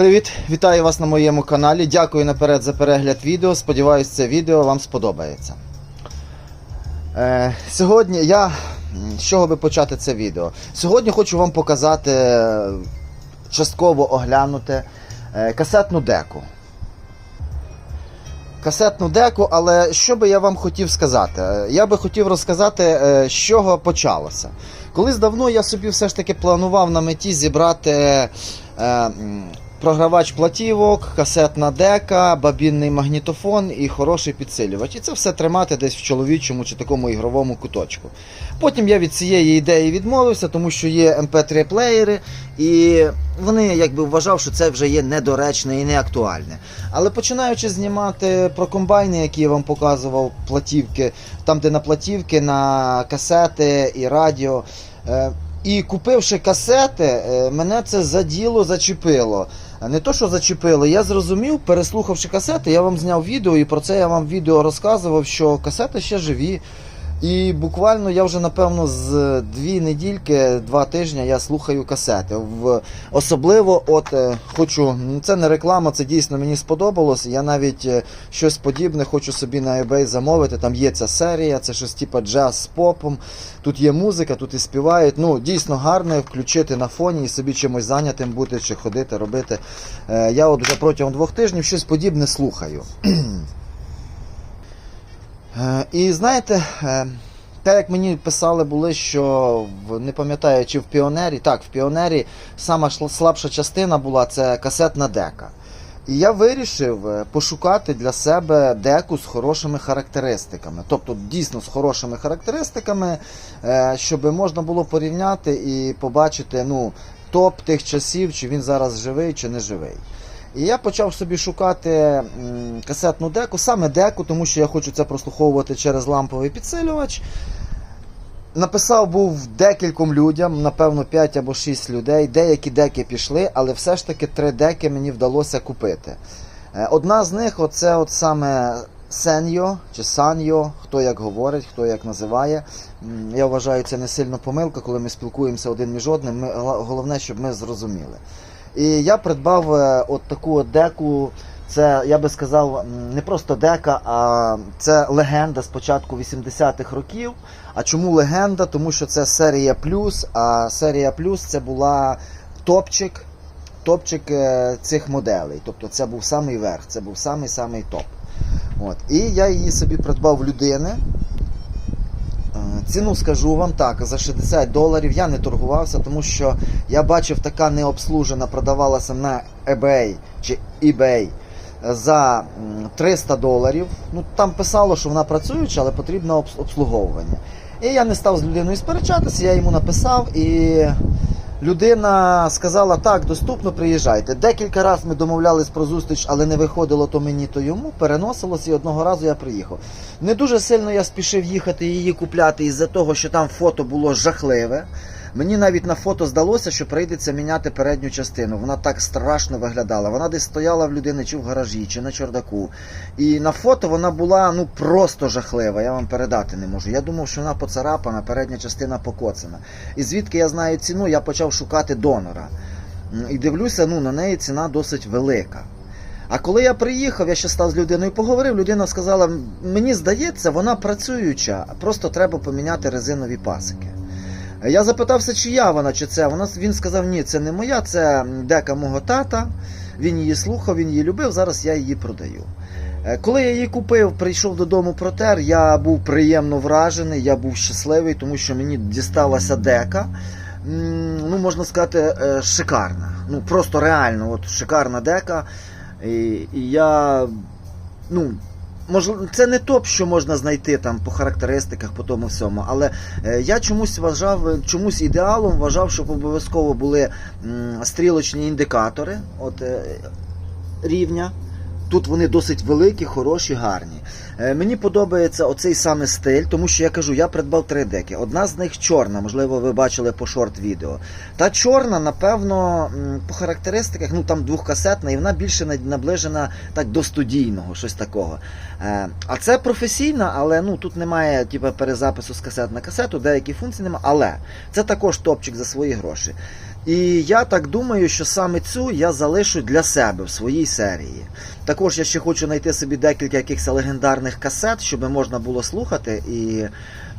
Привіт, вітаю вас на моєму каналі. Дякую наперед за перегляд відео. Сподіваюсь, це відео вам сподобається. Е, сьогодні я. З чого би почати це відео? Сьогодні хочу вам показати, е, частково оглянути е, касетну деку. Касетну деку, але що би я вам хотів сказати? Е, Я би хотів розказати, е, з чого почалося. Колись давно я собі все ж таки планував на меті зібрати програвач платівок, касетна дека, бабінний магнітофон і хороший підсилювач. І це все тримати десь в чоловічому чи такому ігровому куточку. Потім я від цієї ідеї відмовився, тому що є MP3 плеєри, і вони якби вважав, що це вже є недоречне і неактуальне. Але починаючи знімати про комбайни, які я вам показував, платівки, там, де на платівки, на касети і радіо. е, І купивши касети, е, мене це за діло зачепило. Не то, що зачепили, я зрозумів, переслухавши касети, я вам зняв відео, і про це я вам відео розказував, що касети ще живі. І буквально я вже напевно з дві недільки, два тижні я слухаю касети. В особливо, от е, хочу, ну, це не реклама, це дійсно мені сподобалось. Я навіть е, щось подібне хочу собі на eBay замовити. Там є ця серія, це щось типу джаз з попом. Тут є музика, тут і співають. Ну дійсно гарно включити на фоні і собі чимось зайнятим бути чи ходити, робити. Е, Я от вже протягом двох тижнів щось подібне слухаю. Е, І знаєте, те, як мені писали, були, що не пам'ятаю, чи в піонері, так, в піонері сама слабша частина була це касетна дека. І я вирішив е, пошукати для себе деку з хорошими характеристиками. Тобто дійсно з хорошими характеристиками, е, щоб можна було порівняти і побачити ну, топ тих часів, чи він зараз живий, чи не живий. І я почав собі шукати касетну деку, саме деку, тому що я хочу це прослуховувати через ламповий підсилювач. Написав був декільком людям, напевно, 5 або 6 людей. Деякі деки пішли, але все ж таки три деки мені вдалося купити. Е, Одна з них оце от саме Сеньо чи Саньо, хто як говорить, хто як називає. Я вважаю, це не сильно помилка, коли ми спілкуємося один між одним. Ми, головне, щоб ми зрозуміли. І я придбав е, от таку деку. Це, я би сказав, не просто дека, а це легенда з початку 80-х років. А чому легенда? Тому що це серія плюс, а серія плюс це була топчик, топчик е, цих моделей. Тобто це був самий верх, це був самий-самий топ. От. І я її собі придбав в людини. Е, Ціну скажу вам так, за 60 доларів я не торгувався, тому що я бачив, така необслужена продавалася на eBay чи eBay за 300 доларів. Ну там писало, що вона працююча, але потрібно обслуговування. І я не став з людиною сперечатися, я йому написав і. Людина сказала, так, доступно, приїжджайте. Декілька разів ми домовлялись про зустріч, але не виходило то мені, то йому. Переносилось і одного разу я приїхав. Не дуже сильно я спішив їхати її купляти із-за того, що там фото було жахливе. Мені навіть на фото здалося, що прийдеться міняти передню частину. Вона так страшно виглядала. Вона десь стояла в людини чи в гаражі, чи на чордаку. І на фото вона була ну просто жахлива. Я вам передати не можу. Я думав, що вона поцарапана, передня частина покоцана. І звідки я знаю ціну, я почав шукати донора. І дивлюся, ну на неї ціна досить велика. А коли я приїхав, я ще став з людиною поговорив, людина сказала: мені здається, вона працююча, просто треба поміняти резинові пасики. Я запитався, чия вона, чи це. Вона, він сказав, ні, це не моя, це дека мого тата. Він її слухав, він її любив, зараз я її продаю. Е, Коли я її купив, прийшов додому протер, я був приємно вражений, я був щасливий, тому що мені дісталася дека. Ну, можна сказати, е, шикарна. Ну, просто реально, от шикарна дека. І, і я. Ну, можливо, це не топ, що можна знайти там по характеристиках, по тому всьому. Але е, я чомусь вважав, чомусь ідеалом вважав, щоб обов'язково були стрілочні індикатори от, е, рівня. Тут вони досить великі, хороші, гарні. Е, Мені подобається оцей саме стиль, тому що я кажу, я придбав три деки. Одна з них чорна, можливо, ви бачили по шорт-відео. Та чорна, напевно, по характеристиках, ну там двохкасетна, і вона більше наближена так до студійного, щось такого. Е, А це професійна, але ну тут немає типу, перезапису з касет на касету, деякі функції немає, але це також топчик за свої гроші. І я так думаю, що саме цю я залишу для себе в своїй серії. Також я ще хочу знайти собі декілька якихось легендарних касет, щоб можна було слухати і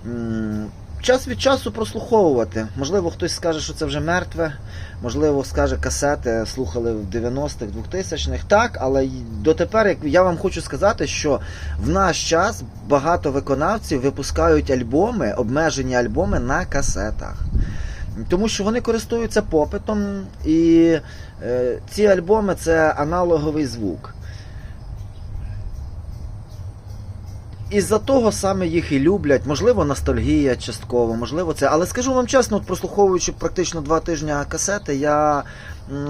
м, час від часу прослуховувати. Можливо, хтось скаже, що це вже мертве, можливо, скаже касети, слухали в 90-х, 2000-х. Так, але дотепер як я вам хочу сказати, що в наш час багато виконавців випускають альбоми, обмежені альбоми на касетах. Тому що вони користуються попитом, і е, ці альбоми це аналоговий звук. Із-за того саме їх і люблять, можливо, ностальгія частково, можливо, це. Але скажу вам чесно, от прослуховуючи практично два тижні касети, я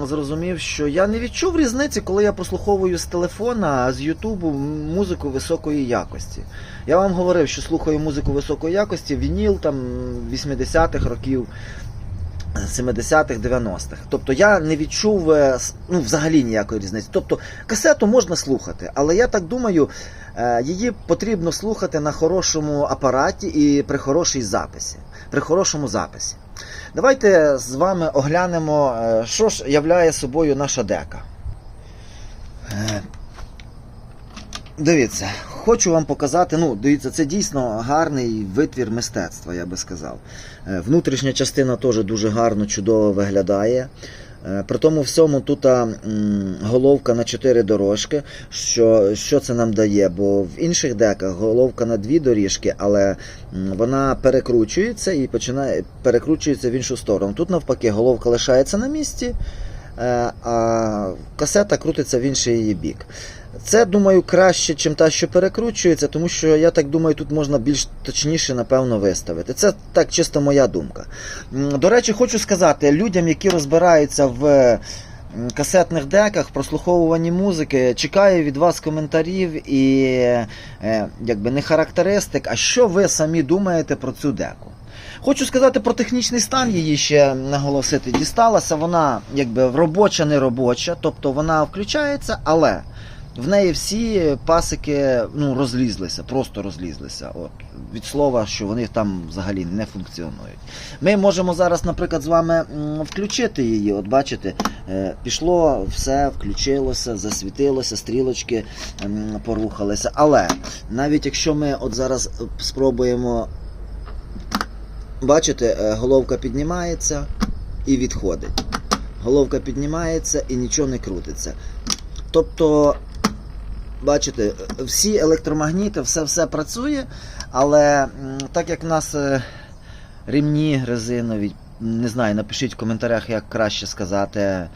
зрозумів, що я не відчув різниці, коли я прослуховую з телефона, з Ютубу музику високої якості. Я вам говорив, що слухаю музику високої якості, вініл там 80-х років. 70-х, 90-х. Тобто я не відчув е, ну, взагалі ніякої різниці. Тобто касету можна слухати, але я так думаю, е, її потрібно слухати на хорошому апараті і при хорошій записі. При хорошому записі. Давайте з вами оглянемо, е, що ж являє собою наша дека. Дивіться, хочу вам показати. Ну, дивіться, це дійсно гарний витвір мистецтва, я би сказав. Е, Внутрішня частина теж дуже гарно, чудово виглядає. Е, При тому всьому тут головка на 4 дорожки. Що, що це нам дає? Бо в інших деках головка на дві доріжки, але вона перекручується і починає перекручується в іншу сторону. Тут навпаки головка лишається на місці, е, а касета крутиться в інший її бік. Це, думаю, краще, ніж та, що перекручується, тому що я так думаю, тут можна більш точніше, напевно, виставити. Це так чисто моя думка. До речі, хочу сказати людям, які розбираються в касетних деках, прослуховуванні музики, чекаю від вас коментарів і е, якби не характеристик, а що ви самі думаєте про цю деку. Хочу сказати про технічний стан її ще наголосити. Дісталася вона якби робоча, не робоча, тобто вона включається, але в неї всі пасики ну, розлізлися, просто розлізлися. От, від слова, що вони там взагалі не функціонують. Ми можемо зараз, наприклад, з вами включити її. От бачите, е, пішло, все включилося, засвітилося, стрілочки порухалися. Але навіть якщо ми от зараз спробуємо, бачите, е, головка піднімається і відходить. Головка піднімається і нічого не крутиться. Тобто Бачите, всі електромагніти, все все працює, але так як в нас е, ремні резинові, не знаю, напишіть в коментарях, як краще сказати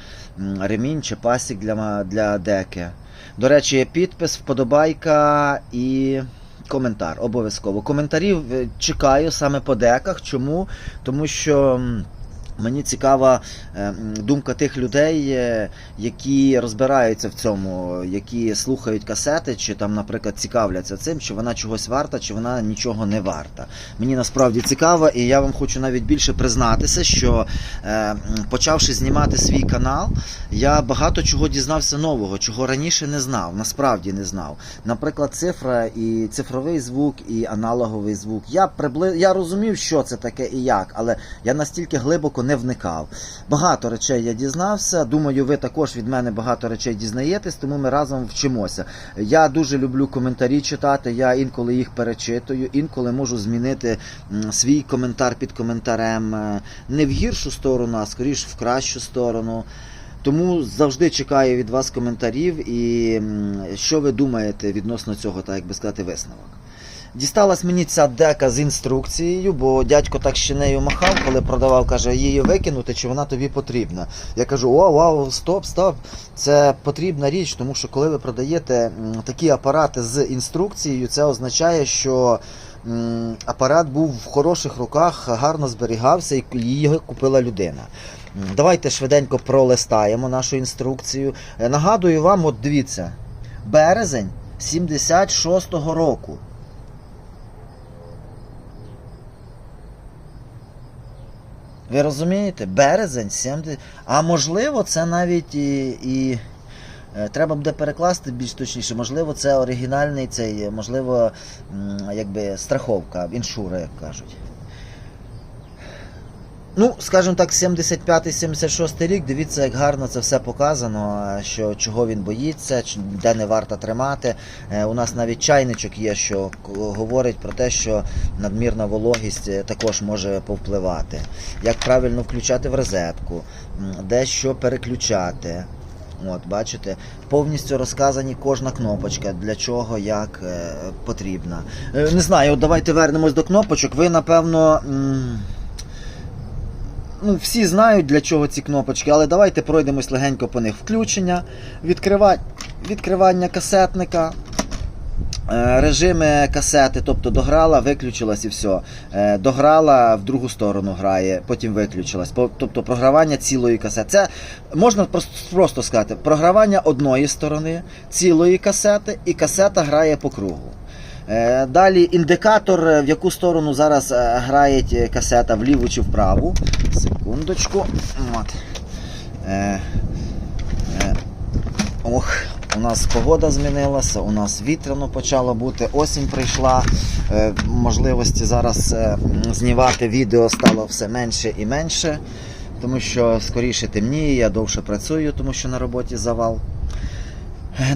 ремінь чи пасік для, для деки. До речі, є підпис, вподобайка і коментар. Обов'язково. Коментарів е, чекаю саме по деках. Чому? Тому що. Мені цікава е, думка тих людей, е, які розбираються в цьому, які слухають касети, чи там, наприклад, цікавляться цим, чи вона чогось варта, чи вона нічого не варта. Мені насправді цікаво, і я вам хочу навіть більше признатися, що е, почавши знімати свій канал, я багато чого дізнався нового, чого раніше не знав, насправді не знав. Наприклад, цифра і цифровий звук, і аналоговий звук. Я прибли... я розумів, що це таке і як, але я настільки глибоко не вникав. Багато речей я дізнався. Думаю, ви також від мене багато речей дізнаєтесь, тому ми разом вчимося. Я дуже люблю коментарі читати. Я інколи їх перечитую, інколи можу змінити свій коментар під коментарем е, не в гіршу сторону, а скоріш в кращу сторону. Тому завжди чекаю від вас коментарів і що ви думаєте відносно цього, так як би сказати, висновок. Дісталась мені ця дека з інструкцією, бо дядько так ще нею махав, коли продавав, каже, її викинути, чи вона тобі потрібна. Я кажу, вау, вау, стоп, стоп. Це потрібна річ, тому що коли ви продаєте такі апарати з інструкцією, це означає, що апарат був в хороших руках, гарно зберігався і її купила людина. Давайте швиденько пролистаємо нашу інструкцію. Е, Нагадую вам, от дивіться, березень 76-го року. Ви розумієте? Березень 70. А можливо, це навіть і. і е, Треба буде перекласти більш точніше. Можливо, це оригінальний цей, можливо, якби страховка, іншура, як кажуть. Ну, скажімо так, 75-76 рік, дивіться, як гарно це все показано, що чого він боїться, де не варто тримати. Е, У нас навіть чайничок є, що говорить про те, що надмірна вологість е, також може повпливати. Як правильно включати в розетку, де що переключати. От, бачите, повністю розказані кожна кнопочка, для чого, як е, потрібна. Е, не знаю, от давайте вернемось до кнопочок. Ви, напевно. м, ну, всі знають для чого ці кнопочки, але давайте пройдемось легенько по них. Включення, відкрива... відкривання касетника, е, режими касети, тобто дограла, виключилась і все. Дограла, в другу сторону грає, потім виключилась. Тобто програвання цілої касети. Це можна просто сказати, програвання одної сторони, цілої касети, і касета грає по кругу. Е, Далі індикатор, е, в яку сторону зараз е, грає касета, вліву чи вправу. Секундочку. От. Ох, у нас погода змінилася, у нас вітряно почало бути, осінь прийшла. Можливості зараз м, знімати відео стало все менше і менше, тому що скоріше темніє, я довше працюю, тому що на роботі завал.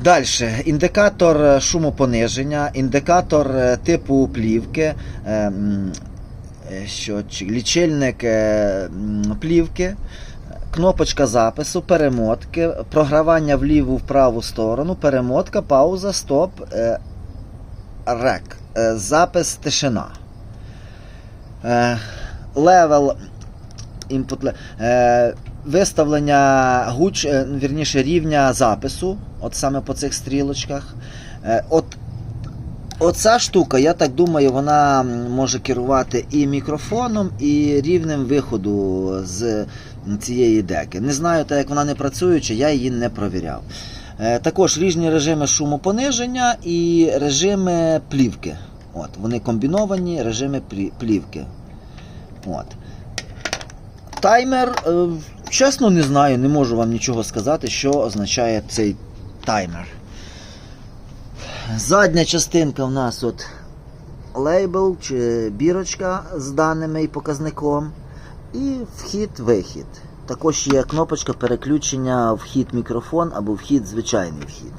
Далі, індикатор е, шумопониження, індикатор е, типу плівки, е, що, лічильник плівки, кнопочка запису, перемотки, програвання в ліву в праву сторону, перемотка, пауза, стоп, рек, запис тишина. Левел input, виставлення гуч, е, вірніше, рівня запису, от саме по цих стрілочках. Е, От, оця штука, я так думаю, вона може керувати і мікрофоном, і рівнем виходу з цієї деки. Не знаю, так як вона не працююча, я її не провіряв. Е, Також різні режими шумопониження і режими плівки. От, вони комбіновані режими плівки. От. Таймер, чесно, не знаю, не можу вам нічого сказати, що означає цей таймер. Задня частинка в нас от лейбл чи бірочка з даними і показником. І вхід-вихід. Також є кнопочка переключення вхід мікрофон або вхід звичайний вхід.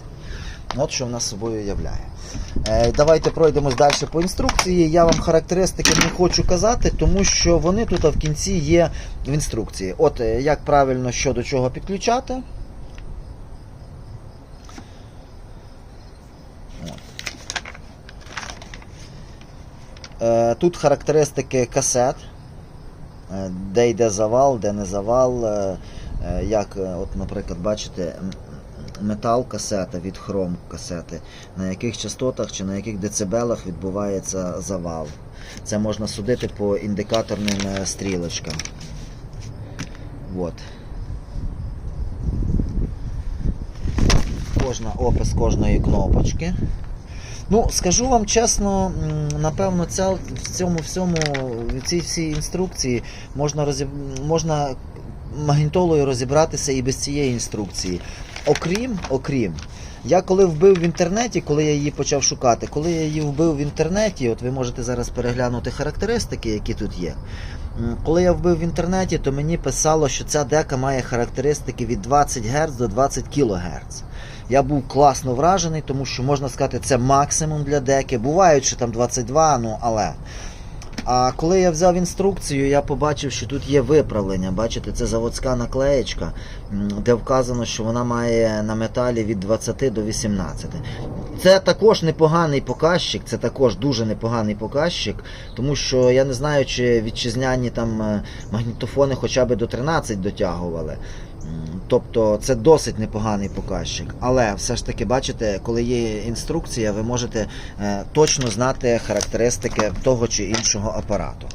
От що в нас собою являє. Е, давайте пройдемось далі по інструкції. Я вам характеристики не хочу казати, тому що вони тут в кінці є в інструкції. От е, як правильно що до чого підключати. Е, Тут характеристики касет, де йде завал, де не завал. Як, от, наприклад, бачите, м- метал касета від хром касети, на яких частотах чи на яких децибелах відбувається завал. Це можна судити по індикаторним е, стрілочкам. От. Кожна опис кожної кнопочки. Ну, скажу вам чесно, напевно, ця, в цьому всьому, в цій всій інструкції можна, розіб... можна магнітолою розібратися і без цієї інструкції. Окрім, окрім, я коли вбив в інтернеті, коли я її почав шукати, коли я її вбив в інтернеті, от ви можете зараз переглянути характеристики, які тут є. Коли я вбив в інтернеті, то мені писало, що ця дека має характеристики від 20 Гц до 20 кГц. Я був класно вражений, тому що можна сказати, це максимум для деки. Бувають, що там 22, ну але. А коли я взяв інструкцію, я побачив, що тут є виправлення. Бачите, це заводська наклеєчка, де вказано, що вона має на металі від 20 до 18. Це також непоганий показчик, це також дуже непоганий показчик, тому що я не знаю, чи вітчизняні там е, магнітофони хоча б до 13 дотягували. Тобто це досить непоганий показчик. Але все ж таки, бачите, коли є інструкція, ви можете е, точно знати характеристики того чи іншого апарату.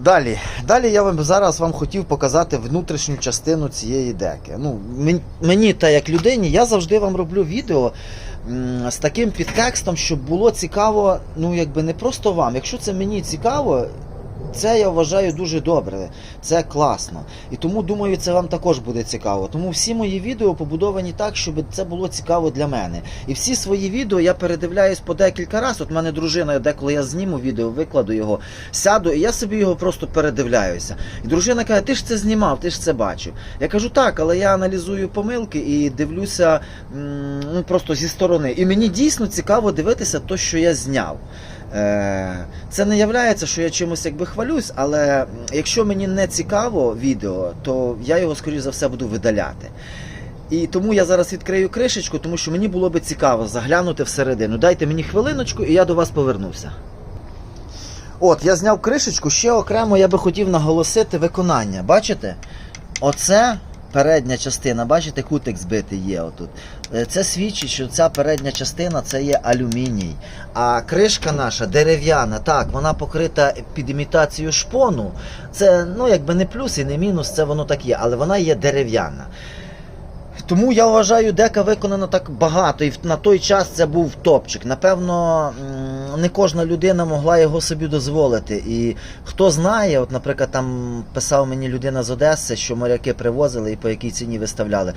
Далі, далі я вам зараз вам хотів показати внутрішню частину цієї деки. Ну, мені, та як людині, я завжди вам роблю відео з таким підтекстом, щоб було цікаво, ну якби не просто вам. Якщо це мені цікаво, це я вважаю дуже добре. Це класно. І тому думаю, це вам також буде цікаво. Тому всі мої відео побудовані так, щоб це було цікаво для мене. І всі свої відео я передивляюсь по декілька разів. От мене дружина, деколи я зніму відео, викладу його, сяду, і я собі його просто передивляюся. І дружина каже: ти ж це знімав, ти ж це бачив. Я кажу, так, але я аналізую помилки і дивлюся ну, просто зі сторони. І мені дійсно цікаво дивитися те, що я зняв. Е, Це не являється, що я чимось якби хвалюсь, але якщо мені не цікаво відео, то я його, скоріш за все, буду видаляти. І тому я зараз відкрию кришечку, тому що мені було би цікаво заглянути всередину. Дайте мені хвилиночку, і я до вас повернуся. От, я зняв кришечку, ще окремо я би хотів наголосити виконання. Бачите? Оце передня частина, бачите, кутик збитий є отут. Е, Це свідчить, що ця передня частина це є алюміній. А кришка наша дерев'яна, так, вона покрита під імітацію шпону. Це ну якби не плюс і не мінус, це воно так є, але вона є дерев'яна. Тому я вважаю, дека виконано так багато, і на той час це був топчик. Напевно, не кожна людина могла його собі дозволити. І хто знає, от, наприклад, там писав мені людина з Одеси, що моряки привозили і по якій ціні виставляли.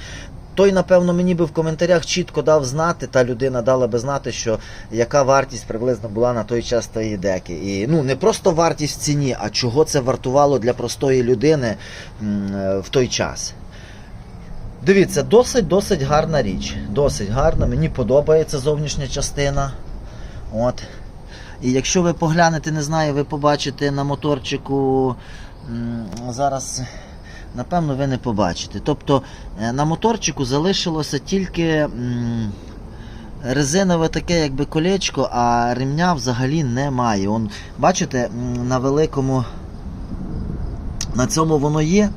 Той, напевно, мені би в коментарях чітко дав знати, та людина дала би знати, що яка вартість приблизно була на той час тої деки. І ну не просто вартість в ціні, а чого це вартувало для простої людини е, в той час. Дивіться, досить-досить гарна річ. Досить гарна, мені подобається зовнішня частина. От. І якщо ви поглянете, не знаю, ви побачите на моторчику зараз. Напевно, ви не побачите. Тобто е, на моторчику залишилося тільки резинове таке, якби колечко, а ремня взагалі немає. Он, бачите, на великому. На цьому воно є,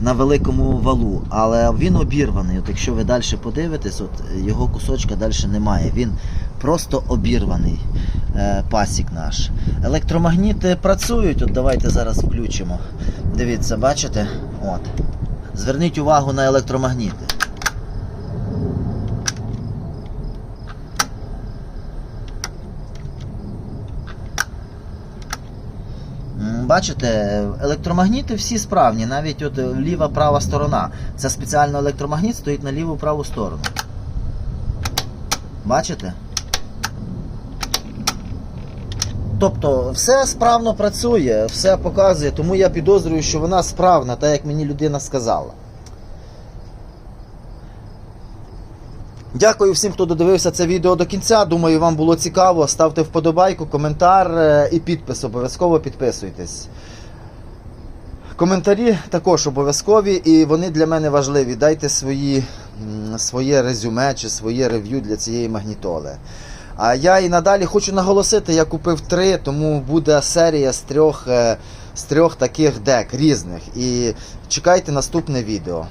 на великому валу, але він обірваний. От якщо ви далі подивитесь, от його кусочка далі немає. Він просто обірваний е, пасік наш. Електромагніти працюють. От давайте зараз включимо. Дивіться, бачите? От. Зверніть увагу на електромагніти. Бачите, електромагніти всі справні, навіть от ліва права сторона. Це спеціально електромагніт стоїть на ліву праву сторону. Бачите? Тобто все справно працює, все показує, тому я підозрюю, що вона справна, так як мені людина сказала. Дякую всім, хто додивився це відео до кінця. Думаю, вам було цікаво. Ставте вподобайку, коментар е, і підпис. Обов'язково підписуйтесь. Коментарі також обов'язкові і вони для мене важливі. Дайте свої, своє резюме чи своє рев'ю для цієї магнітоли. А я і надалі хочу наголосити, я купив три, тому буде серія з трьох, е, з трьох таких дек різних. І чекайте наступне відео.